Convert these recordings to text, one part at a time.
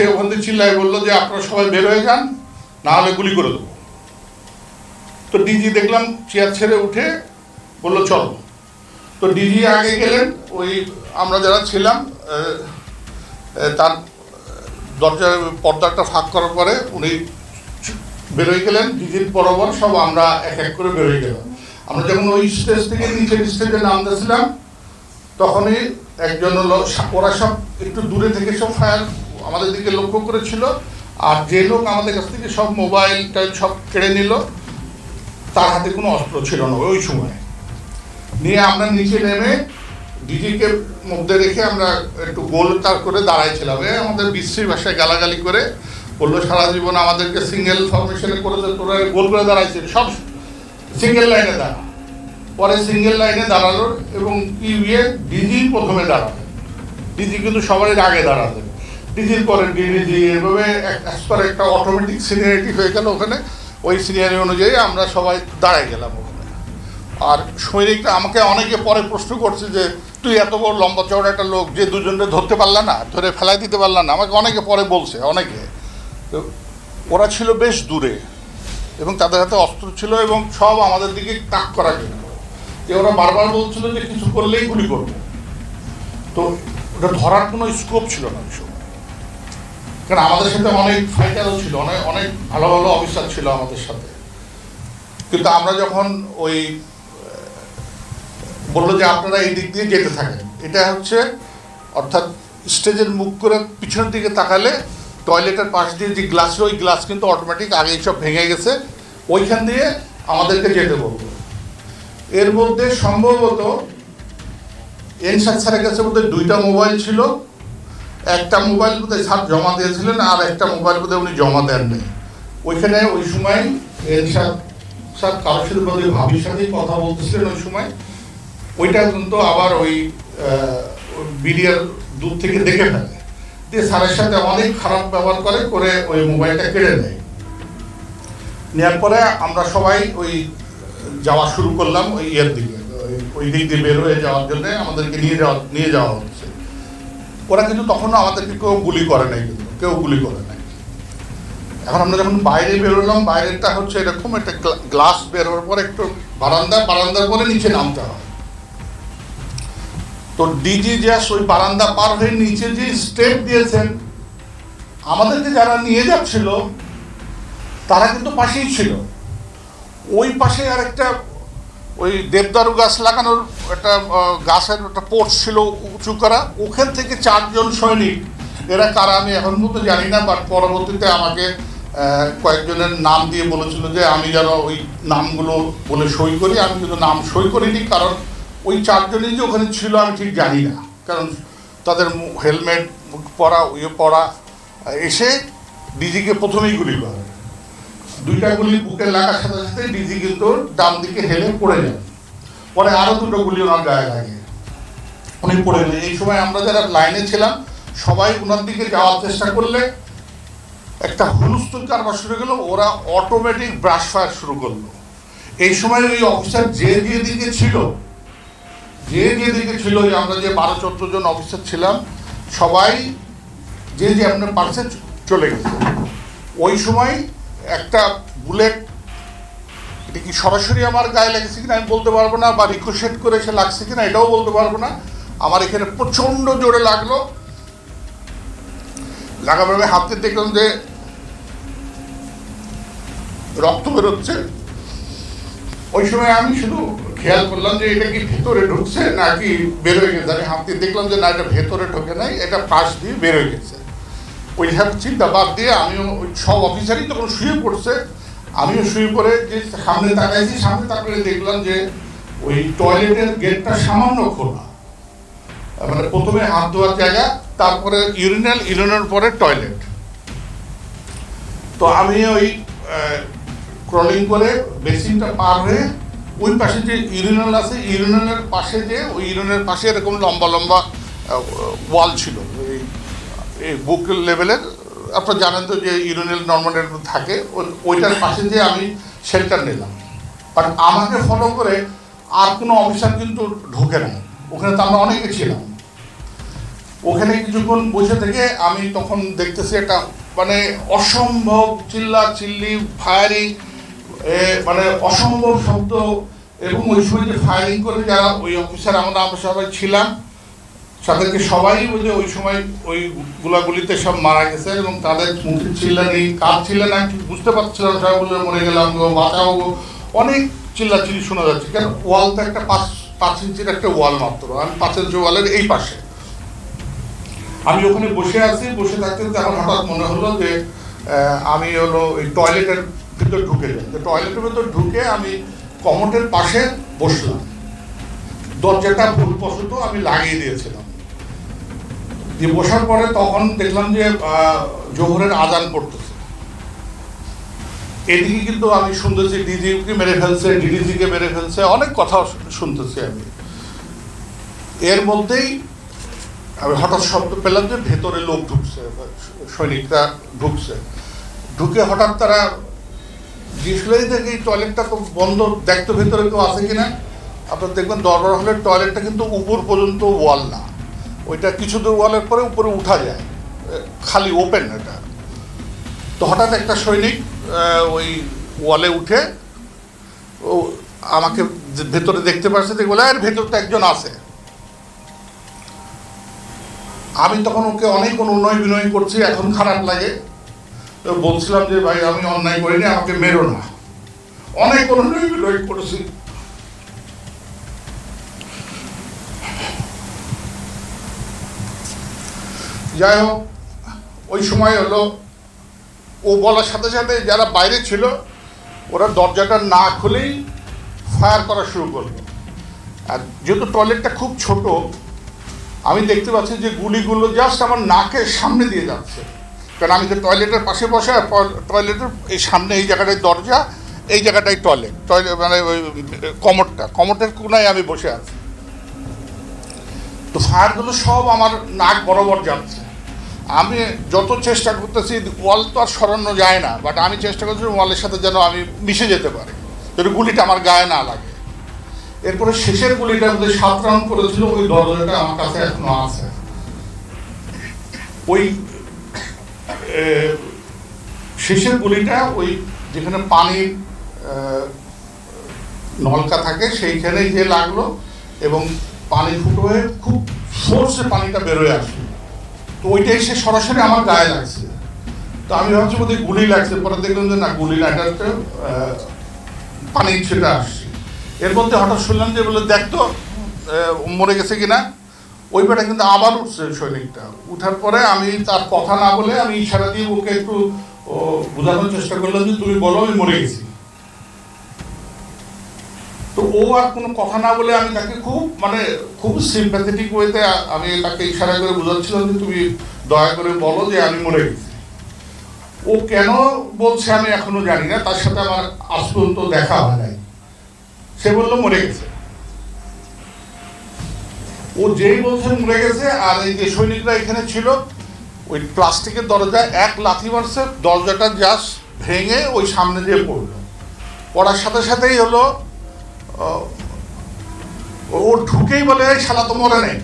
উঠে ওখান থেকে চিল্লাই বলল যে আপনারা সবাই বের হয়ে যান না হলে গুলি করে দেবো। তো ডিজি দেখলাম চেয়ার ছেড়ে উঠে বলল, চলো। তো ডিজি আগে গেলেন, ওই আমরা যারা ছিলাম তার, দরজার পর্দাটা ফাঁক করার পরে উনি বেরোয় গেলেন, ডিজির বরাবর সব আমরা এক এক করে বেরোয় গেলাম। আমরা যখন ওই স্টেজ থেকে নিচের স্টেজে নামতেছিলাম, তখনই একজন হলো, ওরা সব একটু দূরে থেকে সব ফায়ার আমাদের দিকে লক্ষ্য করেছিল, আর যে লোক আমাদের কাছ থেকে সব মোবাইল টাইল সব কেড়ে নিল, তার হাতে কোনো অস্ত্র ছিল না ওই সময়। নিয়ে আমরা নিচে নেমে ডিজিকে মধ্যে রেখে আমরা একটু গোল তার করে দাঁড়াইছিলাম। এ আমাদের বিশ্রী ভাষায় গালাগালি করে বলল, সারা জীবন আমাদেরকে সিঙ্গেল ফরমেশনে করে তোরা গোল করে দাঁড়াইছে সব সিঙ্গেল লাইনে দাঁড়া পরে সিঙ্গেল লাইনে দাঁড়াল এবং কি ইয়ে ডিজি প্রথমে দাঁড়াবে ডিজি কিন্তু সবারই আগে দাঁড়াবে ডিজির পরে ডিজি এভাবে অ্যাজ একটা অটোমেটিক সিনিয়রিটি হয়ে গেল ওখানে, ওই সিনিয়রি অনুযায়ী আমরা সবাই দাঁড়াই গেলাম ওখানে। আর সৈনিকটা আমাকে অনেকে পরে প্রশ্ন করছে যে, তুই এত বড় লম্বা চওড়া একটা লোক যে দুজনকে ধরতে পারলা না, ধরে ফেলাই দিতে পারলা না? আমাকে অনেকে পরে বলছে, অনেকে। তো ওরা ছিল বেশ দূরে এবং তাদের হাতে অস্ত্র ছিল এবং সব আমাদের দিকে তাক করা গেল। যে ওরা বারবার বলছিল যে কিছু করলেই গুলি করবে। তো ওটা ধরার কোনো স্কোপ ছিল না সময়। কারণ আমাদের সাথে অনেক ফাইটারও ছিল, অনেক অনেক ভালো ভালো অফিসার ছিল আমাদের সাথে। কিন্তু আমরা যখন ওই বলল যে আপনারা এই দিক দিয়ে যেতে থাকেন, এটা হচ্ছে, অর্থাৎ স্টেজের মুখ করে পিছনের দিকে তাকালে টয়লেটের পাশ দিয়ে যে গ্লাস ওই গ্লাস কিন্তু অটোমেটিক আগে সব ভেঙে গেছে, ওইখান দিয়ে আমাদেরকে যেতে বলব এর মধ্যে সম্ভবত, এনসার স্যারের কাছে বোধহয় দুইটা মোবাইল ছিল একটা মোবাইল বোধহয় স্যার জমা দিয়েছিলেন আর একটা মোবাইল বোধহয় উনি জমা দেননি। ওইখানে ওই সময় এনসার স্যার কারোর সাথে বোধহয় ভাবির সাথেই কথা বলতেছিলেন ওই সময়। ওইটা কিন্তু আবার ওই বিডিআর দূর থেকে দেখে ফেলে। দিয়ে স্যারের সাথে অনেক খারাপ ব্যবহার করে করে ওই মোবাইলটা কেড়ে নেয়। নেওয়ার পরে আমরা সবাই ওই যাওয়া শুরু করলাম ওই ইয়ের দিকে, ওই দিক দিয়ে বের হয়ে যাওয়ার জন্য আমাদেরকে নিয়ে যাওয়া নিয়ে যাওয়া হচ্ছে। ওরা কিন্তু তখনও আমাদেরকে কেউ গুলি করে নাই কিন্তু, কেউ গুলি করে নাই। এখন আমরা যখন বাইরে বেরোলাম বাইরেটা হচ্ছে এরকম, একটা গ্লাস বের হওয়ার পর একটু বারান্দা, বারান্দার পরে নিচে নামতে হয়। তো ডিজি জাস ওই বারান্দা পার হয়ে নিচে যে স্টেপ দিয়েছেন, আমাদেরকে যারা নিয়ে যাচ্ছিল, তারা কিন্তু পাশেই ছিল। ওই পাশে আর একটা ওই দেবদারু গাছ লাগানোর একটা গাছের একটা পোর্ট ছিল উঁচু করা। ওখান থেকে চারজন সৈনিক, এরা কারা আমি এখন মতো জানি না বাট পরবর্তীতে আমাকে কয়েকজনের নাম দিয়ে বলেছিল যে আমি যেন ওই নামগুলো বলে সই করি। আমি কিন্তু নাম সই করিনি, কারণ ওই চারজনই যে ওখানে ছিল আমি ঠিক জানি না। কারণ তাদের হেলমেট পরা ইয়ে পরা, এসে ডিজিকে প্রথমেই গুলি করে। দুইটা গুলি বুকে লাগার সাথে সাথে ডিজি কিন্তু ডান দিকে হেলে পড়ে যান পরে আরও দুটো গুলি ওনার গায়ে লাগে। উনি পড়ে গেলেন এই সময় আমরা যারা লাইনে ছিলাম, সবাই ওনার দিকে যাওয়ার চেষ্টা করলে একটা হুলস্থুল কারবার শুরু গেল, ওরা অটোমেটিক ব্রাশ ফায়ার শুরু করল। এই সময় ওই অফিসার যে যে দিকে ছিল, যে যে দিকে ছিল ওই আমরা যে বারো চোদ্দ জন অফিসার ছিলাম, সবাই যে যে আপনার পার্সে চলে গেছে। ওই সময় একটা বুলেট এটা কি সরাসরি আমার গায়ে লেগেছে কিনা আমি বলতে পারব না, বা রিকোশেট করে এসে লাগছে কিনা এটাও বলতে পারব না। আমার এখানে প্রচণ্ড জোরে লাগল। পরে হাতে দেখলাম যে রক্ত বেরোচ্ছে। ওই সময় আমি শুধু খেয়াল করলাম যে এটা কি ভেতরে ঢুকছে নাকি বেরোয় গেছে। আমি হাতে দেখলাম যে না, এটা ভেতরে ঢোকে নাই, এটা পাশ দিয়ে বেরোয় গেছে। ওই চিন্তা বাদ দিয়ে আমিও ওই সব অফিসারই তখন শুয়ে পড়ছে। আমিও শুয়ে পড়ে যে সামনে তাকাইছি, সামনে তাকালে দেখলাম যে ওই টয়লেটের গেটটা সামান্য খোলা। মানে প্রথমে হাত ধোয়ার জায়গা, তারপরে ইউরিনাল ইউরিনের পরে টয়লেট তো আমি ওই ক্রলিং করে বেসিনটা পার হয়ে ওই পাশে যে ইউরিনাল আছে ইউরিনালের পাশে যে, ওই ইউরিনের পাশে এরকম লম্বা লম্বা ওয়াল ছিল। বুক লেভেলের আপনারা জানেন তো যে ইউরিনাল নর্মালের থাকে, ওই- ওইটার পাশে দিয়ে আমি শেল্টার নিলাম। বাট আমাকে ফলো করে আর কোনো অফিসার কিন্তু ঢোকে না। ওখানে তো আমরা অনেকে ছিলাম। ওখানে কিছুক্ষণ বসে থেকে আমি তখন দেখতেছি একটা মানে অসম্ভব চিল্লা চিল্লি ফায়ারিং মানে অসম্ভব শব্দ এবং ওই সময় যে ফায়ারিং করে যারা, ওই অফিসার আমরা আমরা সবাই ছিলাম। তাদেরকে সবাই ওই যে ওই সময় ওই গুলাগুলিতে সব মারা গেছে এবং তাদের মুখে চিল্লানি কাজ ছিল না বুঝতে সবাই বলে মরে গেলাম গো, বাঁচাও গো। অনেক চিল্লাচিল্লি শোনা যাচ্ছে। কেন? ওয়াল তো একটা পাঁচ পাঁচ ইঞ্চির একটা ওয়াল মাত্র আমি পাঁচ ইঞ্চি ওয়ালের এই পাশে। আমি ওখানে বসে আছি, বসে থাকতে আমার হঠাৎ মনে হলো যে আমি হলো ওই টয়লেটের ভিতর ঢুকে যাই। টয়লেটের ভিতর ঢুকে আমি কমোটের পাশে বসলাম। দরজাটা ভুলবশত আমি লাগিয়ে দিয়েছিলাম। দিয়ে বসার পরে তখন দেখলাম যে জোহরের আজান পড়তেছে। এদিকে কিন্তু আমি শুনতেছি ডিজিকে মেরে ফেলছে, ডিডিজিকে মেরে ফেলছে, অনেক কথা শুনতেছি আমি। এর মধ্যেই আমি হঠাৎ শব্দ পেলাম যে ভেতরে লোক ঢুকছে, সৈনিকরা ঢুকছে। ঢুকে হঠাৎ তারা জিজ্ঞেস দেখি, টয়লেটটা তো বন্ধ, দেখতো ভেতরে কেউ আছে কিনা? আপনার দেখবেন দরবার হলের টয়লেটটা কিন্তু উপর পর্যন্ত ওয়াল না। ওইটা কিছু দূর ওয়ালের পরে উপরে উঠা যায়। খালি ওপেন এটা। তো হঠাৎ একটা সৈনিক ওই ওয়ালে উঠে, ও আমাকে ভেতরে দেখতে পাচ্ছে দেখে বলে আর ভেতর তো একজন আছে। আমি তখন ওকে অনেক অনুনয় বিনয় করছি, এখন খারাপ লাগে। বলছিলাম যে, ভাই, আমি অন্যায় করিনি, আমাকে মেরো না। অনেক অনুনয় বিনয় করেছি। যাই হোক ওই সময় হলো, ও বলার সাথে সাথে যারা বাইরে ছিল, ওরা দরজাটা না খুলেই ফায়ার করা শুরু করল। আর যেহেতু টয়লেটটা খুব ছোট, আমি দেখতে পাচ্ছি যে গুলিগুলো জাস্ট আমার নাকের সামনে দিয়ে যাচ্ছে। কারণ আমি তো টয়লেটের পাশে বসে, আর টয়লেটের এই সামনে, এই জায়গাটায় দরজা, এই জায়গাটায় টয়লেট। টয়লেট মানে ওই, কমরটা কমরটের কোনায় আমি বসে আছি। তো ফায়ারগুলো সব আমার নাক বরাবর যাচ্ছে। আমি যত চেষ্টা করতেছি, ওয়াল তো আর সরানো যায় না বাট আমি চেষ্টা করছি ওয়ালের সাথে যেন আমি মিশে যেতে পারি, যেন গুলিটা আমার গায়ে না লাগে। এরপরে শেষের গুলিটা আমাদের সাত রাউন্ড করেছিল, ওই দরজাটা আমার কাছে এখনও আছে। ওই শেষের গুলিটা ওই যেখানে পানির নলকা থাকে, সেইখানেই যে লাগল, এবং পানি ফুটো হয়ে খুব সোর্সে পানিটা বেরোয় আসলো। তো ওইটা এসে সরাসরি আমার গায়ে লাগছে। তো আমি ভাবছি বোধহয় গুলি লাগছে, পরে দেখলাম যে না গুলি একটা পানি ছেটে আসছে। এর মধ্যে হঠাৎ শুনলাম যে বলে, দেখ তো মরে গেছে কিনা? ওই বেটা কিন্তু আবার উঠছে সৈনিকটা। উঠার পরে আমি তার কথা না বলে আমি ইশারা দিয়ে ওকে একটু বোঝানোর চেষ্টা করলাম যে, তুমি বলো, আমি মরে গেছি। তো ও আর কোনো কথা না বলে আমি তাকে খুব মানে খুব সিম্প্যাথেটিক ওয়েতে আমি তাকে ইশারা করে বোঝাচ্ছিলাম যে তুমি দয়া করে বলো যে আমি মরে গেছি। ও কেন বলছে আমি এখনও জানি না, তার সাথে আমার আজ পর্যন্ত দেখা হয় নাই। সে বলল, মরে গেছে। ও যেই বলছে মরে গেছে, আর এই যে সৈনিকরা এখানে ছিল, ওই প্লাস্টিকের দরজা এক লাথি মারছে, দরজাটা জাস্ট ভেঙে ওই সামনে দিয়ে পড়ল। পড়ার সাথে সাথেই হলো ও ঢুকেই বলে, "এই শালা তো মরে নেই।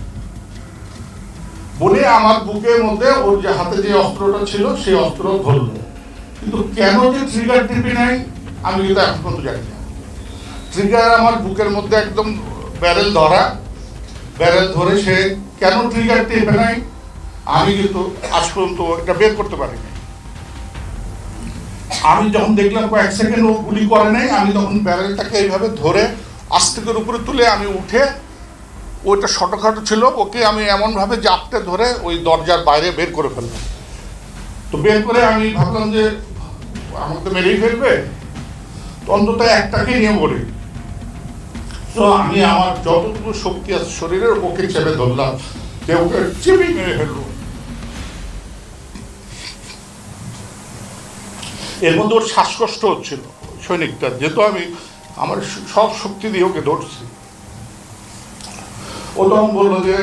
বলে আমার বুকের মধ্যে ওর যে হাতে যে অস্ত্রটা ছিল, সেই অস্ত্র ধরলো। কিন্তু কেন যে ট্রিগার টিপি নাই আমি কিন্তু এখন পর্যন্ত জানি না। ট্রিগার আমার বুকের মধ্যে একদম ব্যারেল ধরা ব্যারেল ধরে সে কেন ট্রিগার টিপে নাই আমি কিন্তু আজ পর্যন্ত এটা বের করতে পারিনি। আমি যখন দেখলাম কয়েক সেকেন্ড ও গুলি করে নাই আমি তখন ব্যারেলটাকে এইভাবে ধরে আস্তে করে উপরে তুলে আমি উঠে ওইটা ছোটোখাটো ছিল, ওকে আমি এমনভাবে জাপটে ধরে ওই দরজার বাইরে বের করে ফেললাম। তো বের করে আমি ভাবলাম যে, আমাকে তো মেরেই ফেলবে? অন্তত একটাকে নিয়ে মরি। তো আমি আমার যতটুকু শক্তি আছে শরীরের ওকে চেপে ধরলাম যে ওকে চেপে মেরে ফেলব। এর মধ্যে ওর শ্বাসকষ্ট হচ্ছিল সৈনিকটার, যেহেতু আমি আমার সব শক্তি দিয়ে ওকে ধরছি। ও তখন বলল যে,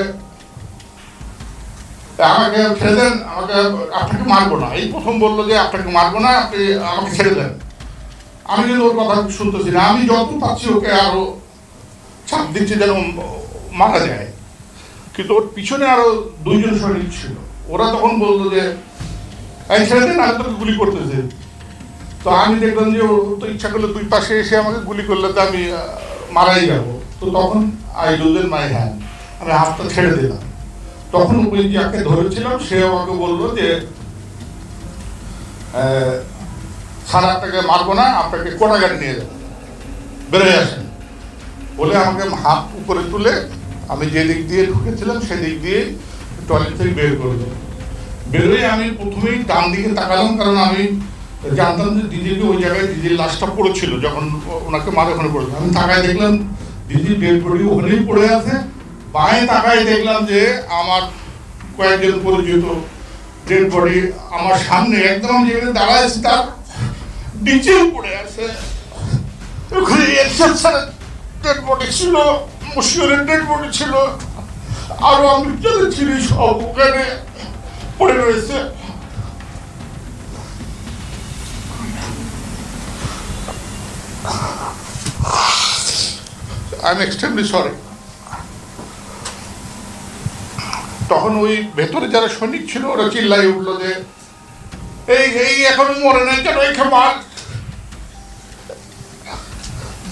আমাকে ছেড়ে দেন, আমাকে আপনাকে মারবো না। এই প্রথম বলল যে, আপনাকে মারবো না, আপনি আমাকে ছেড়ে দেন। আমি কিন্তু ওর কথা শুনতেছি না। আমি যত পাচ্ছি ওকে আরও চাপ দিচ্ছি যেন মারা যায়। কিন্তু ওর পিছনে আরও দুইজন সৈনিক ছিল। ওরা তখন বলতো যে, এই ছেড়ে দিন, আমি তোকে গুলি করতেছে। তো আমি দেখলাম যে ও তো ইচ্ছা করলে দুই পাশে এসে আমাকে গুলি করলে তো আমি মারাই যাব। তো তখন আই লুজেন মাই হ্যান্ড আমি হাতটা ছেড়ে দিলাম। তখন ওই যাকে ধরেছিলাম, সে আমাকে বলল যে স্যার, আপনাকে মারবো না, আপনাকে কোটাগাড়ি নিয়ে যাব। বেরোয় আসেন বলে আমাকে হাত উপরে তুলে আমি যে দিক দিয়ে ঢুকেছিলাম সেদিক দিয়ে টয়লেট থেকে বের করে দিল। বেরোয় আমি প্রথমেই ডান দিকে তাকালাম, কারণ আমি জানতাম যে দিদিকে ওই জায়গায় দিদির লাশটা পড়েছিল, যখন ওনাকে মারে ওখানে পড়েছিল। আমি তাকায় দেখলাম দিদির ডেড বডি ওখানেই পড়ে আছে। বাঁয়ে তাকায় দেখলাম যে আমার কয়েকজন পরিচিত ডেড বডি আমার সামনে একদম যেখানে দাঁড়ায় আছে, তার নিচেও পড়ে আছে। ওখানে এরশাদ স্যারের ডেড বডি ছিল বডি ছিল। আরও আমি ছিলি, সব ওখানে পড়ে রয়েছে। আই এম এক্সট্রিমলি সরি তখন ওই ভেতরে যারা সৈনিক ছিল, ওরা চিল্লাই উঠল যে, এই এই, এখনও মরে নাই কেন এখানে মার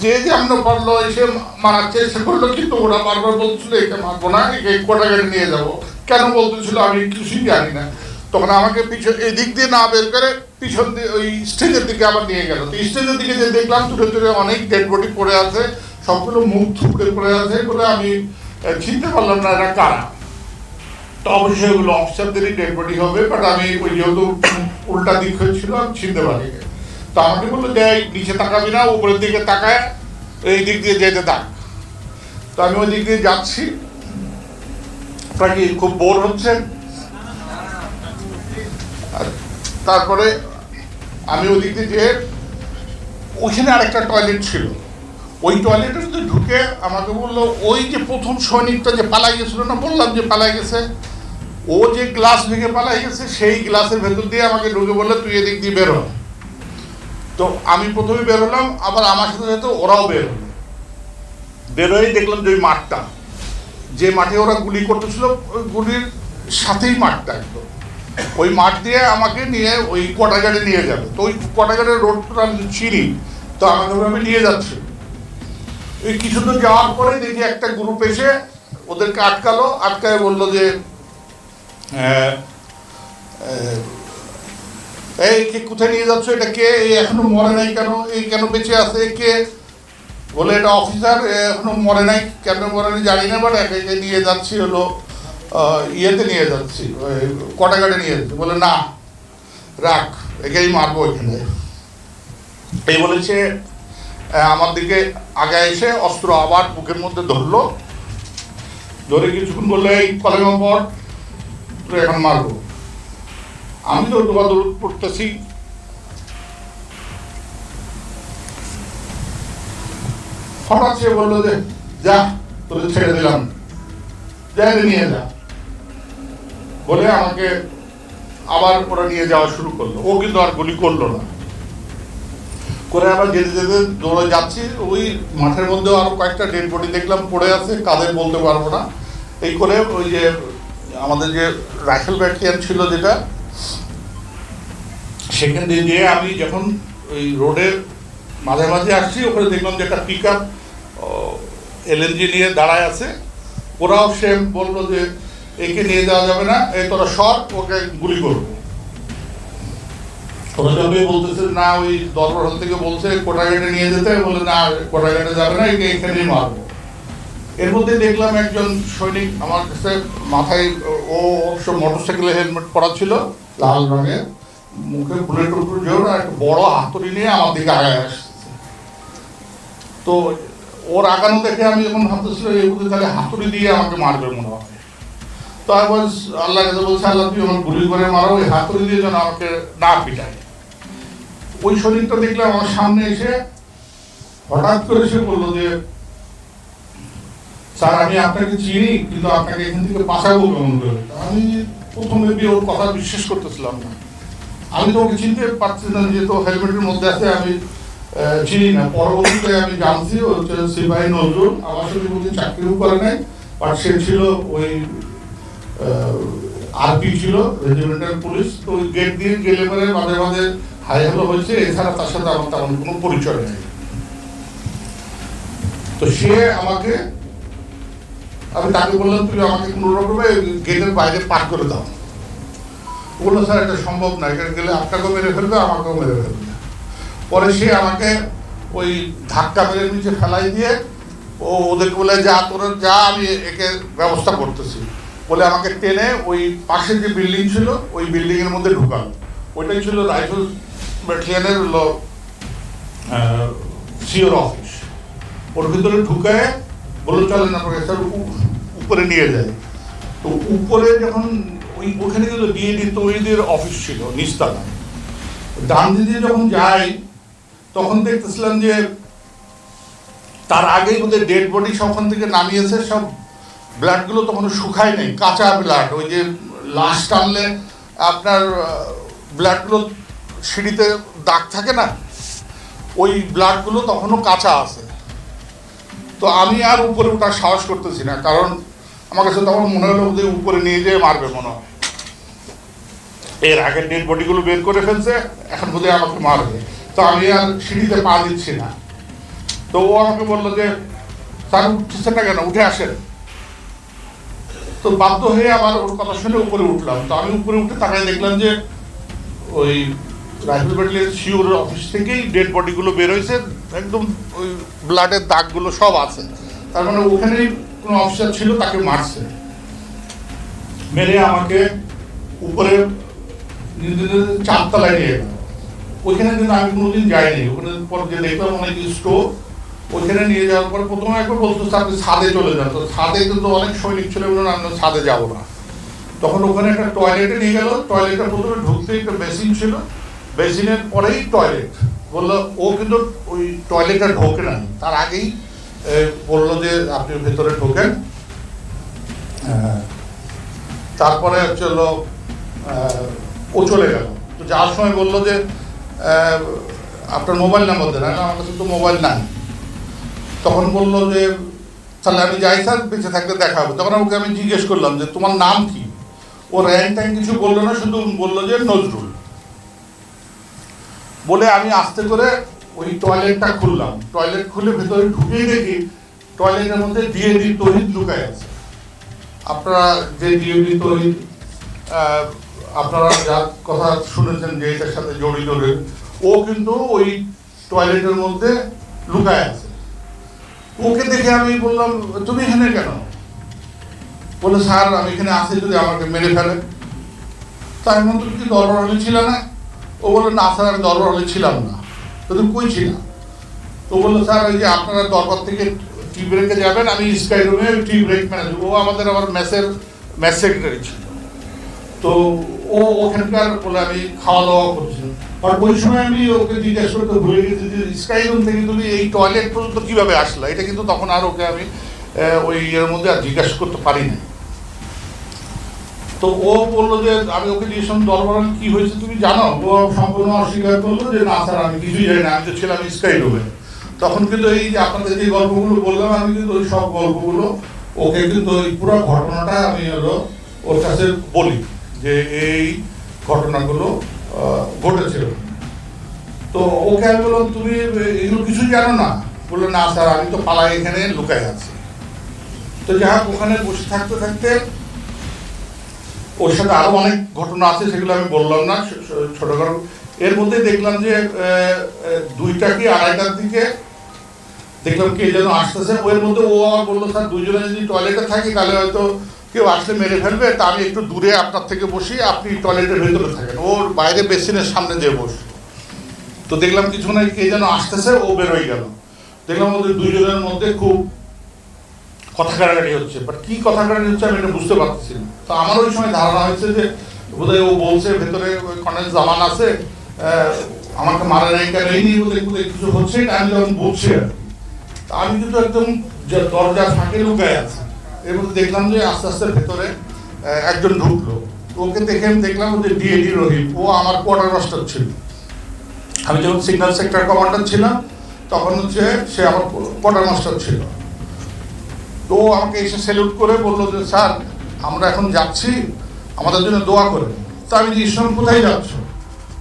যে যে আমরা পারল, এসে মারার চেষ্টা করল কিন্তু ওরা বারবার বলছিল, একে মারবো না, একে কোটাগাড়ি নিয়ে যাব। কেন বলতেছিল, আমি কিছুই জানি না। তখন আমাকে পিছন এই দিক দিয়ে না বের করে পিছন দিয়ে ওই স্টেজের দিকে আবার নিয়ে গেল। তো স্টেজের দিকে যে দেখলাম দূরে দূরে অনেক ডেড বডি পড়ে আছে, সবগুলো মুখ থুপড়ে পড়ে আছে বলে আমি চিনতে পারলাম না এরা কারা। তো অবশ্যই ওগুলো অফিসারদেরই ডেড বডি হবে বাট আমি ওই যেহেতু উল্টা দিক হয়েছিল আমি চিনতে পারি তো আমাকে বলল যে নিচে তাকাবি না, উপরের দিকে তাকায়, এই দিক দিয়ে যেতে থাক। তো আমি ওই দিক দিয়ে যাচ্ছি। আপনার কি খুব বোর হচ্ছে? আর তারপরে আমি ওই দিক দিয়ে যেয়ে ওইখানে আরেকটা টয়লেট ছিল। ওই টয়লেটে যদি ঢুকে আমাকে বলল, ওই যে প্রথম সৈনিকটা যে পালাই গেছিল না, বললাম যে পালাই গেছে। ও যে গ্লাস ভেঙে পালাই গেছে, সেই গ্লাসের ভেতর দিয়ে আমাকে ঢুকে বলল, তুই এদিক দিয়ে বেরো। তো আমি প্রথমে বেরোলাম, আবার আমার সাথে সাথে ওরাও বের হলো বেরোই দেখলাম যে ওই মাঠটা। যে মাঠে ওরা গুলি করতেছিল গুলির সাথেই মাঠটা একদম। ওই মাঠ দিয়ে আমাকে নিয়ে ওই কোটাগাড়ি নিয়ে যাবে। তো ওই কোটাগাড়ির রোডটা আমি চিনি তো আমাকে ওভাবে নিয়ে যাচ্ছে। এই কিছু দূর যাওয়ার পরে দেখি একটা গ্রুপ এসে ওদেরকে আটকালো আটকায় বলল যে আহ, এই কে কোথায় নিয়ে যাচ্ছ? এটা কে? এই এখনও মরে নাই কেন? এই কেন বেঁচে আছে? কে? বলে এটা অফিসার এখনও মরে নাই। কেন মরে নাই জানি না বাট একে নিয়ে যাচ্ছি হলো। ইয়েতে নিয়ে যাচ্ছি কটাগাড়ে নিয়ে যাচ্ছি। বলে, না, রাখ, একেই মারবো এখানে। এই বলেছে আমার দিকে আগে এসে অস্ত্র আবার বুকের মধ্যে ধরলো। ধরে কিছুক্ষণ বললে, এই কলেমা পর? তুই এখন মারবো। আমি তো দোয়া দৌড় পড়তেছি হঠাৎ সে বলল যে, যা তোকে ছেড়ে দিলাম। জায়গায় নিয়ে যা। বলে আমাকে আবার ওরা নিয়ে যাওয়া শুরু করল। ও কিন্তু আর গুলি করল না। করে আবার যেতে যেতে দৌড়ে যাচ্ছি। ওই মাঠের মধ্যেও আরও কয়েকটা ডেড বডি দেখলাম, পড়ে আছে কাদের বলতে পারব না। এই করে ওই যে আমাদের যে রাইফেল ব্যাটালিয়ান ছিল যেটা, সেখান দিয়ে গিয়ে আমি যখন ওই রোডের মাঝে মাঝে আসছি, ওখানে দেখলাম যে একটা পিক আপ এলএনজি নিয়ে দাঁড়ায় আছে। ওরাও সেম বলল যে একে নিয়ে যাওয়া যাবে না এই তোরা সর, ওকে গুলি করব। ওরা যাবে বলতেছে, না, ওই দরবার হল থেকে বলছে কোটাঘাটে নিয়ে যেতে। বলে, না কোটাঘাটে যাবে না, একে এখানেই মারবো। এর মধ্যে দেখলাম একজন সৈনিক, আমার কাছে মাথায়, ও অবশ্য মোটর সাইকেলে হেলমেট পরা ছিল, লাল রঙের, মুখে বুলেট উপর জোর একটা বড় হাতুড়ি নিয়ে আমার দিকে আগায় আসছে। তো ওর আগানো দেখে আমি যখন ভাবতেছিল এই বুঝে তাহলে হাতুড়ি দিয়ে আমাকে মারবে মনে হয়। তো আল্লাহ কাছে বলছে, আল্লাহ আমার গুলি করে মারো, ওই হাতুড়ি দিয়ে যেন আমাকে না ওই শরীরটা দেখলাম আমার সামনে এসে হঠাৎ করে সে বলল যে, স্যার, আমি আপনাকে চিনি, কিন্তু আপনাকে এখান থেকে কেমন করে। আমি প্রথমে ওর কথা বিশ্বাস করতেছিলাম না। আমি তো ওকে চিনতে পারছি না যেহেতু হেলমেটের মধ্যে আছে, আমি চিনি না। পরবর্তীতে আমি জানছি, ও হচ্ছে সিপাহী নজরুল। আমার চাকরিও করে নাই বাট সে ছিল ওই আরপি ছিল রেজিমেন্টাল পুলিশ তো ওই গেট দিয়ে গেলে পরে মাঝে মাঝে হাই হ্যালো হয়েছে, এছাড়া তার সাথে আমার তেমন কোনো পরিচয় নেই। তো সে আমাকে, আমি তাকে বললাম তুমি আমাকে কোনো রকমে গেটের বাইরে পার করে দাও। বলল, স্যার, এটা সম্ভব না, এখানে গেলে আপনাকেও মেরে ফেলবে, আমাকেও মেরে ফেলবে। পরে সে আমাকে ওই ধাক্কা মেরে নিচে ফেলাই দিয়ে, ও ওদেরকে বলে যা, তোরা যা, আমি একে ব্যবস্থা করতেছি। বলে আমাকে টেনে ওই পাশের যে বিল্ডিং ছিল, ওই বিল্ডিং এর মধ্যে ঢুকাল। ওইটাই ছিল রাইফেল ব্যাটালিয়ানের হলো সিওর অফিস। ওর ভিতরে ঢুকায় বলল চলেন আপনাকে স্যার উপরে নিয়ে যায় তো উপরে যখন ওই, ওখানে কিন্তু ডিএডি তৈরিদের অফিস ছিল নিস্তালা ডান দিকে যখন যাই তখন দেখতেছিলাম যে তার আগেই ওদের ডেড বডি সবখান থেকে নামিয়েছে, সব ব্লাডগুলো তখন শুকায় নেই, কাঁচা ব্লাড ওই যে লাশ টানলে আপনার ব্লাডগুলো সিঁড়িতে দাগ থাকে না, ওই ব্লাডগুলো তখনও কাঁচা আছে। তো আমি আর উপরে ওঠার সাহস করতেছি না, কারণ আমার কাছে তখন মনে হলো যে উপরে নিয়ে যেয়ে মারবে মনে হয়। এর আগের ডেড বডিগুলো বের করে ফেলছে, এখন বোধহয় আমাকে মারবে। তো আমি আর সিঁড়িতে পা দিচ্ছি না। তো ও আমাকে বলল যে, স্যার উঠছে না কেন? উঠে আসেন। তো বাধ্য হয়ে আবার ওর কথা শুনে উপরে উঠলাম। তো আমি উপরে উঠে তাকায় দেখলাম যে ওই রাইফেল ব্যাটালিয়ন শিওর অফিস থেকেই ডেড বডিগুলো বের হয়েছে, একদম ওই ব্লাডের দাগগুলো সব আছে। তার মানে ওখানেই কোনো অফিসার ছিল, তাকে মারছে। মেরে আমাকে উপরে চারতলায় নিয়ে গেল। ওইখানে কিন্তু আমি কোনোদিন যাইনি। ওখানে পর দেখলাম অনেক স্টোর। ওইখানে নিয়ে যাওয়ার পরে প্রথমে একবার বলতো আপনি ছাদে চলে যান। তো ছাদে কিন্তু অনেক সৈনিক ছিল বলুন আমি ছাদে যাব না। তখন ওখানে একটা টয়লেটে নিয়ে গেল। টয়লেটে প্রথমে ঢুকতে একটা বেসিন ছিল। বেসিনের পরেই টয়লেট বলল, ও কিন্তু ওই টয়লেটে ঢোকে না তার আগেই বলল যে, আপনি ভেতরে ঢোকেন। তারপরে হচ্ছে হলো ও চলে গেল। তো যাওয়ার সময় বলল যে আপনার মোবাইল নাম্বার দেন। আমি আমার কাছে তো মোবাইল নাই। তখন বলল যে, তাহলে আমি যাই স্যার, বেঁচে থাকতে দেখা হবে। তখন ওকে আমি জিজ্ঞেস করলাম যে, তোমার নাম কি? ও র্যাঙ্ক ট্যাঙ্ক কিছু বলল না, শুধু বলল যে, নজরুল। বলে আমি আস্তে করে ওই টয়লেটটা খুললাম। টয়লেট খুলে ভেতরে ঢুকেই দেখি টয়লেটের মধ্যে ডিএডি তহিদ লুকায় আছে। আপনারা যে ডিএডি তহিদ আপনারা যার কথা শুনেছেন যে এটার সাথে জড়িত রয়ে- ও কিন্তু ওই টয়লেটের মধ্যে লুকায় আছে। ওকে দেখে আমি বললাম, তুমি এখানে কেন? বলে, স্যার, আমি এখানে আসি যদি আমাকে মেরে ফেলে। তার মধ্যে কি দরবার হলে ছিল না। ও বলল, না স্যার, আমি দরবার হলে ছিলাম না। তুমি কই ছিলাম তো বলল, স্যার ওই যে আপনারা দরবার থেকে টি ব্রেকে যাবেন, আমি স্কাই রুমে টি ব্রেক ম্যানেজার ও আমাদের আবার মেসের ম্যাচ সেক্রেটারি ছিল। তো ও ওখানকার বলে আমি খাওয়া দাওয়া করছি আর ওই সময় আমি ওকে জিজ্ঞেস করতে ভুলে গেছি যে, স্কাই রুম থেকে তুমি এই টয়লেট পর্যন্ত কীভাবে আসলা? এটা কিন্তু তখন আর ওকে আমি ওই এর মধ্যে আর জিজ্ঞাসা করতে পারি না তো ও বলল যে, আমি ওকে জিজ্ঞেস দরবার কি হয়েছে তুমি জানো? ও সম্পূর্ণ অস্বীকার করল যে, না স্যার, আমি কিছুই জানি না, আমি তো ছিলাম স্কাই রুমে। তখন কিন্তু এই যে আপনাদের যে গল্পগুলো বললাম, আমি কিন্তু ওই সব গল্পগুলো, ওকে কিন্তু ওই পুরো ঘটনাটা আমি হলো ওর কাছে বলি। যে এই ঘটনাগুলো ঘটেছিল। তো ওকে আমি বললাম তুমি, এগুলো কিছুই জানো না? বলল, না স্যার, আমি তো পালাই এখানে লুকাই আছি। তো যাই হোক, ওখানে বসে থাকতে থাকতে ওর সাথে আরও অনেক ঘটনা আছে, সেগুলো আমি বললাম না। ছোটখাটো এর মধ্যে দেখলাম যে দুইটা কি আড়াইটার দিকে দেখলাম কে যেন আসতেছে। ওর মধ্যে ও আমার বলল, স্যার দুজনে যদি টয়লেটে থাকি, তাহলে হয়তো কেউ আসলে মেরে ফেলবে, তা আমি একটু দূরে আপনার থেকে বসি, আপনি টয়লেটের ভেতরে থাকেন। ওর বাইরে বেসিনের সামনে দিয়ে বসে। তো দেখলাম কিছু আগে কে যেন আসতেছে, ও বেরোয় গেল। দেখলাম ওদের দুইজনের মধ্যে খুব কথা কাটাকাটি হচ্ছে। বাট কি কথা কাটাকাটি হচ্ছে আমি এটা বুঝতে পারতেছি না। তো আমার ওই সময় ধারণা হয়েছে যে, বোধহয় ও বলছে, ভেতরে ওই কর্নেল জামান আছে আমাকে মারা কেন এই নিয়ে বোধহয় বোধহয় কিছু হচ্ছে আমি যখন বুঝছি আমি কিন্তু একদম দরজা ফাঁকে লুকায় আছে। মধ্যে দেখলাম যে আস্তে আস্তে ভেতরে একজন ঢুকলো। ওকে দেখে আমি দেখলাম যে ডিএডি রহিম। ও আমার কোয়ার্টার মাস্টার ছিল। আমি যখন সিগন্যাল সেক্টর কমান্ডার ছিলাম, তখন হচ্ছে সে আমার কোয়ার্টার মাস্টার ছিল। তো আমাকে এসে সেলুট করে বলল যে, স্যার, আমরা এখন যাচ্ছি, আমাদের জন্য দোয়া করে তো আমি জিজ্ঞেস কোথায় যাচ্ছ?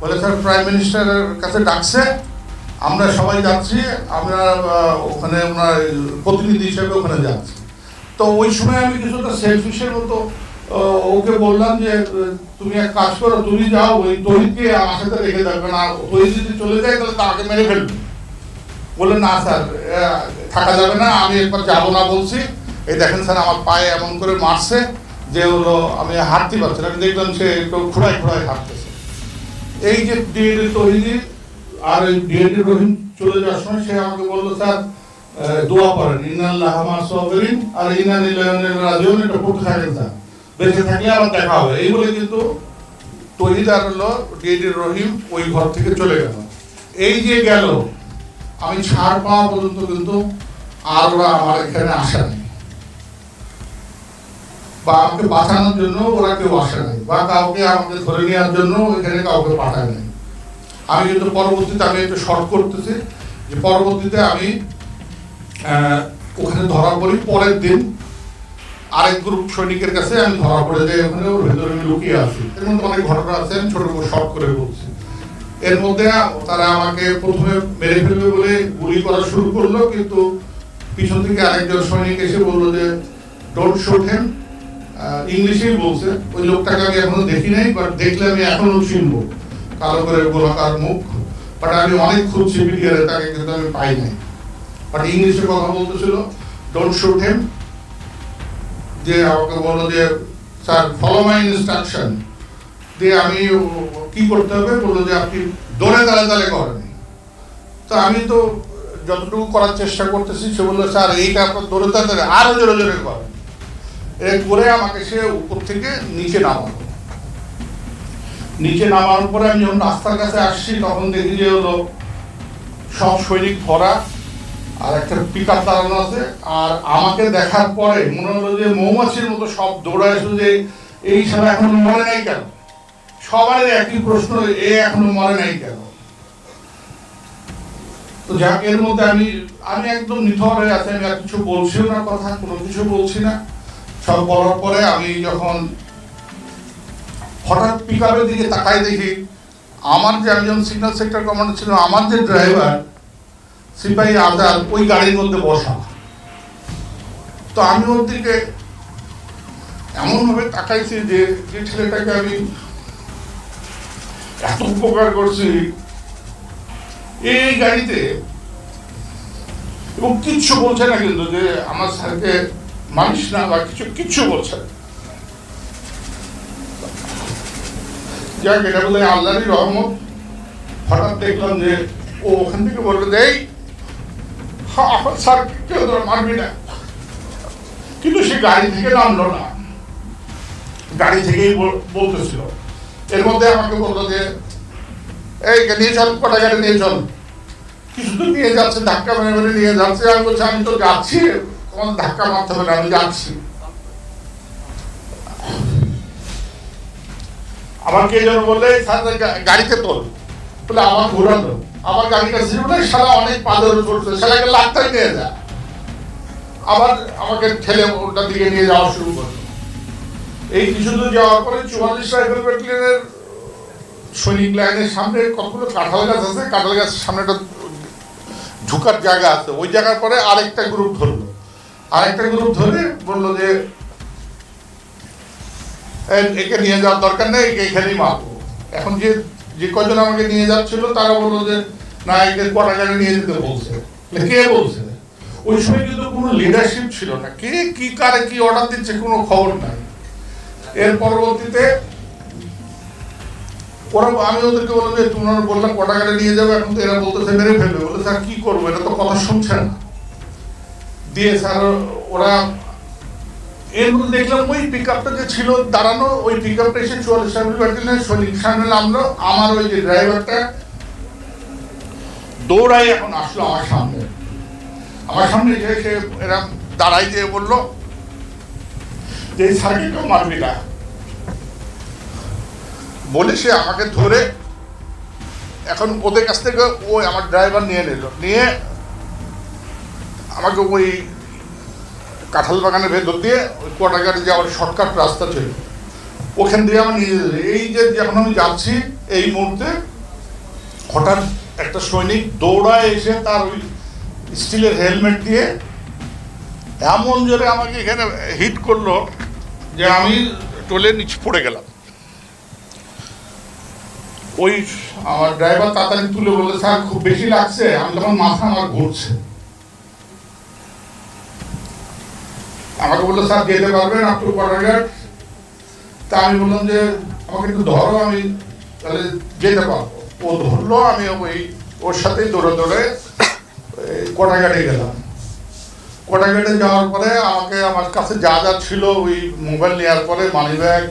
বলে, স্যার প্রাইম মিনিস্টারের কাছে ডাকছে। আমরা সবাই যাচ্ছি, আমরা ওখানে ওনার প্রতিনিধি হিসেবে ওখানে যাচ্ছি। তো ওই সময় আমি কিছুটা সেলফিশের মতো ওকে বললাম যে তুমি এক কাজ করো, তুমি যাও, ওই তহিদকে আমার রেখে দেবে না তহিদ যদি চলে যায়, তাহলে তাকে মেরে ফেলবে। বললেন, না স্যার থাকা যাবে না, আমি একবার যাব না বলছি। এই দেখেন স্যার, আমার পায়ে এমন করে মারছে যে হলো আমি হাঁটতে পারছি না। আমি দেখলাম সে একটু খুঁড়ায় খুঁড়ায় হাঁটতেছে। এই যে ডিএডি তহিদি আর ডিএডি রহিম চলে যাওয়ার সময় সে আমাকে বলল, স্যার দোয়া করেন ইনাল্লাহ মা সাবিরিন, আর ইনা লিল্লাহি রাজিউন। এটা পড়তে থাকেন স্যার বেঁচে থাকলে আবার দেখা হবে। এই বলে কিন্তু তহিদ আর হলো ডিএডি রহিম ওই ঘর থেকে চলে গেল। এই যে গেল, আমি ছাড় পাওয়া পর্যন্ত কিন্তু আর ওরা আমার এখানে আসে নাই। বা আমাকে বাঁচানোর জন্য ওরা কেউ আসে নাই, বা কাউকে আমাকে ধরে নেওয়ার জন্য এখানে কাউকে পাঠায় নাই। আমি কিন্তু পরবর্তীতে আমি একটু শর্ট করতেছি যে পরবর্তীতে আমি ওখানে ধরা পড়ি পরের দিন আরেক গ্রুপ সৈনিকের কাছে আমি ধরা পড়ে যাই, ওখানে ওর ভেতরে আমি লুকিয়ে আছি। এর মধ্যে অনেক ঘটনা আছে, আমি ছোট শর্ট করে বলছি। এর মধ্যে তারা আমাকে প্রথমে মেরে ফেলবে বলে গুলি করা শুরু করল, কিন্তু পিছন থেকে আরেকজন সৈনিক এসে বলল যে ডোন্ট শুট হেম ইংলিশেই বলছে, ওই লোকটাকে আমি এখনও দেখি নাই বাট দেখলে আমি এখনও চিনবো। কালো করে গোলাকার মুখ। বাট আমি অনেক খুঁজছি মিডিয়ারে তাকে কিন্তু আমি পাই নাই। বাট ইংলিশে কথা বলতেছিল। ডোন্ট শুট হেম যে আমাকে বলল যে স্যার ফলো মাই ইনস্ট্রাকশন দিয়ে আমি কি করতে হবে? বলল যে, আপনি দৌড়ে তালে তালে করেন। তো আমি তো যতটুকু করার চেষ্টা করতেছি, সে বলল স্যার এইটা আপনার দৌড়ে তালে তালে আরও জোরে জোরে করেন। এ করে আমাকে সে উপর থেকে নিচে নামালো। নিচে নামানোর পরে আমি যখন রাস্তার কাছে আসছি, তখন দেখি যে হলো সব সৈনিক ভরা। আর একটা পিক আপ দাঁড়ানো আছে। আর আমাকে দেখার পরে মনে হলো যে মৌমাছির মতো সব দৌড়ায় শুধু যে এই সময় এখনও মরে নাই কেন? সবার একই প্রশ্ন, এ এখনও মরে নাই কেন? তো যাক, এর মধ্যে আমি আমি একদম নিথর হয়ে আছি, আমি আর কিছু বলছিও না কথা, কোনো কিছু বলছি না। সব বলার পরে আমি যখন হঠাৎ পিক দিকে তাকাই দেখি, আমার যে যখন সিগন্যাল সেক্টর কমান্ডার ছিল, আমার যে ড্রাইভার সিপাহী আজাদ ওই গাড়ির মধ্যে বসা। তো আমি ওর দিকে এমনভাবে তাকাইছি যে যে ছেলেটাকে আমি এত উপকার করছি এই গাড়িতে। এবং কিচ্ছু বলছে না কিন্তু যে আমার স্যারকে মানিস না বা কিছু কিচ্ছু বলছে। যাক এটা বলে আল্লাহরই রহমত। হঠাৎ দেখলাম যে ও ওখান থেকে বলল যে এই হা, স্যার কেউ তোরা মারবি না কিন্তু সে গাড়ি থেকে নামলো না। গাড়ি থেকেই বল- বলতেছিল। এর মধ্যে আমাকে বলল যে, এই নিয়ে চল, কটা গাড়ি নিয়ে চল। কিছু তো নিয়ে যাচ্ছে, ধাক্কা মেরে মেরে নিয়ে যাচ্ছে। আমি বলছি, আমি তো যাচ্ছি। তোমার ধাক্কা মারতে হবে না, আমি যাচ্ছি। আমার কে যেন বললে স্যার গাড়িতে তোল। বলে, আমার ঘোরালো আমার গাড়িটা বলে সারা অনেক পাদর চলছে, সেটাকে লাখটাই নিয়ে যা। আবার আমাকে ঠেলে ওটার দিকে নিয়ে যাওয়া শুরু করল। এই কিছু দূর যাওয়ার পরে চুয়াল্লিশ রাইফেল ব্যাটালিয়নের সৈনিক লাইনের সামনে কতগুলো কাঁঠাল গাছ আছে? কাঁঠাল গাছের সামনে একটা ঢুকার জায়গা আছে। ওই জায়গার পরে আরেকটা গ্রুপ ধরলো। আরেকটা গ্রুপ ধরে বলল যে, "এ- একে নিয়ে যাওয়ার দরকার নেই এখানেই মারবো। এখন যে যে কজন আমাকে নিয়ে যাচ্ছিল, তারা বলল যে, না একে কটা গাড়ি নিয়ে যেতে বলছে। কে বলছে? ওই সময় কিন্তু কোনো লিডারশিপ ছিল না। কে কি, কারে কি অর্ডার দিচ্ছে কোনো খবর নাই। এর পরবর্তীতে ওরা, আমি ওদেরকে বললাম যে বললাম কটা গাড়ি নিয়ে যাবে, এখন তো এরা বলতেছে মেরে ফেলবে। বলে স্যার, কি করব? এটা তো কথা শুনছে না। দিয়ে স্যার, ওরা এর মধ্যে দেখলাম ওই পিক যে ছিল দাঁড়ানো, ওই পিক আপটা এসে চুয়াল্লিশ সৈনিক সামনে নামলো। আমার ওই যে ড্রাইভারটা দৌড়াই এখন আসলো আমার সামনে। আমার সামনে যে সে এরা দাঁড়াই দিয়ে বলল যে স্যারকে কেউ মারবি না। বলে সে আমাকে ধরে এখন ওদের কাছ থেকে ও আমার ড্রাইভার নিয়ে নিল। নিয়ে আমাকে ওই কাঁঠাল বাগানের ভেতর দিয়ে ওই কোয়াটাঘাটে যাওয়ার শর্টকাট রাস্তা ছিল, ওখান দিয়ে আমার নিজে এই যে যখন আমি যাচ্ছি, এই মুহূর্তে হঠাৎ একটা সৈনিক দৌড়ায় এসে তার ওই স্টিলের হেলমেট দিয়ে এমন জোরে আমাকে এখানে হিট করল যে আমি টোলের নিচে পড়ে গেলাম। ওই আমার ড্রাইভার তাড়াতাড়ি তুলে বললে, স্যার, খুব বেশি লাগছে। আমি তখন মাথা আমার ঘুরছে। আমাকে বলল, স্যার, যেতে পারবেন, আপনি কোয়ার্টারঘাট তা আমি বললাম যে, আমাকে একটু ধরো, আমি তাহলে যেতে পারব। ও ধরলো, আমি ওই, ওর সাথেই দৌড়ে দৌড়ে কোটাঘাটে গেলাম। কোটাঘাটে যাওয়ার পরে আমাকে আমার কাছে যা যা ছিল ওই মোবাইল নেওয়ার পরে মানি ব্যাগ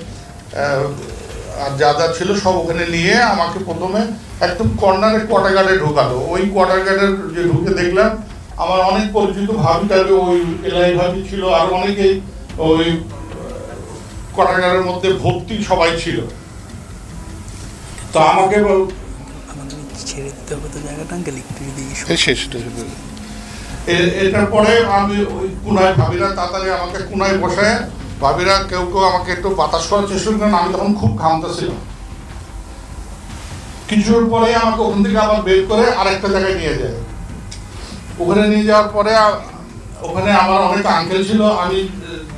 আর যা যা ছিল সব ওখানে নিয়ে আমাকে প্রথমে একদম কর্নারে কোয়াটাঘাটে ঢোকালো। ওই কোয়াটাঘাটের যে ঢুকে দেখলাম আমার অনেক পরিচিত ভাবি টাবি ওই এলাই ভাবি ছিল আর অনেকেই ওই কোয়াটাঘাটের মধ্যে ভর্তি সবাই ছিল। তো আমাকে বল- ছেড়ে দিতে হবে তো জায়গাটা আঙ্কেল একটু যদি এই শেষ। এ- এটার পরে আমি ওই কুনায় ভাবিরা তাড়াতাড়ি আমাকে কুনায় বসে ভাবিরা কেউ কেউ আমাকে একটু বাতাস করার চেষ্টা করেন আমি তখন খুব ঘামতেছিলাম কিছুর পরে আমাকে ওখান থেকে আবার বের করে আরেকটা জায়গায় নিয়ে যায়। ওখানে নিয়ে যাওয়ার পরে, ওখানে আমার অনেক আঙ্কেল ছিল, আমি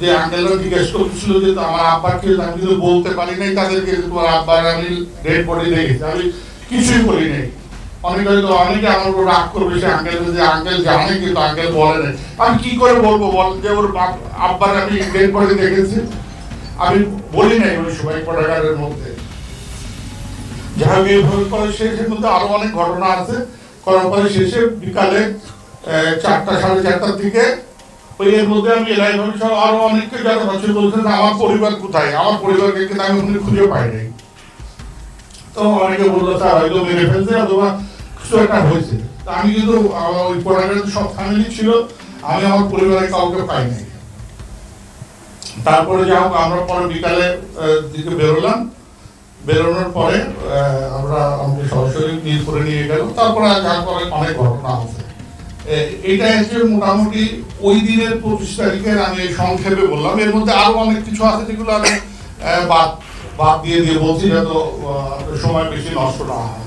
যে আঙ্কেলরা জিজ্ঞেস করছিল যে আমার আব্বাকে আমি কিন্তু বলতে পারি নাই তাদেরকে তোমার আব্বার আমি ডেড বডি দেখেছি আমি কিছুই বলি নাই। অনেকে হয়তো, অনেকে আমার উপর রাগ করবে সে আঙ্কেল যে আঙ্কেল জানে কিন্তু আঙ্কেল বলে নাই। আমি কি করে বলব বল, যে ওর আব্বার আমি ডেড বডি দেখেছি আমি বলি নাই ওই সময় কোটাগারের মধ্যে। যাই হোক করে শেষের মধ্যে আরও অনেক ঘটনা আছে। করার পরে শেষে বিকালে চারটা সাড়ে চারটার দিকে। ওই এর মধ্যে আমি এলাই আরও অনেককে বলছেন আমার পরিবার কোথায়? আমার পরিবারকে কিন্তু আমি ওখানে খুঁজে পাই নাই। তো অনেকে বলল, স্যার, হয়তো মেরে ফেলছে অথবা কিছু একটা হয়েছে। আমি কিন্তু ওই পরিবারের সব ফ্যামিলি ছিল, আমি আমার পরিবারের কাউকে পাই নাই। তারপরে যা হোক, আমরা পরে বিকালে দিকে বেরোলাম। বেরোনোর পরে আমরা আমাকে সরাসরি নিয়ে করে নিয়ে গেল। তারপরে আর তারপরে অনেক ঘটনা আছে এটা হচ্ছে মোটামুটি ওই দিনের পঁচিশ তারিখের আমি সংক্ষেপে বললাম। এর মধ্যে আরও অনেক কিছু আছে যেগুলো আমি বাদ বাদ দিয়ে দিয়ে বলছি, যাতে সময় বেশি নষ্ট না হয়।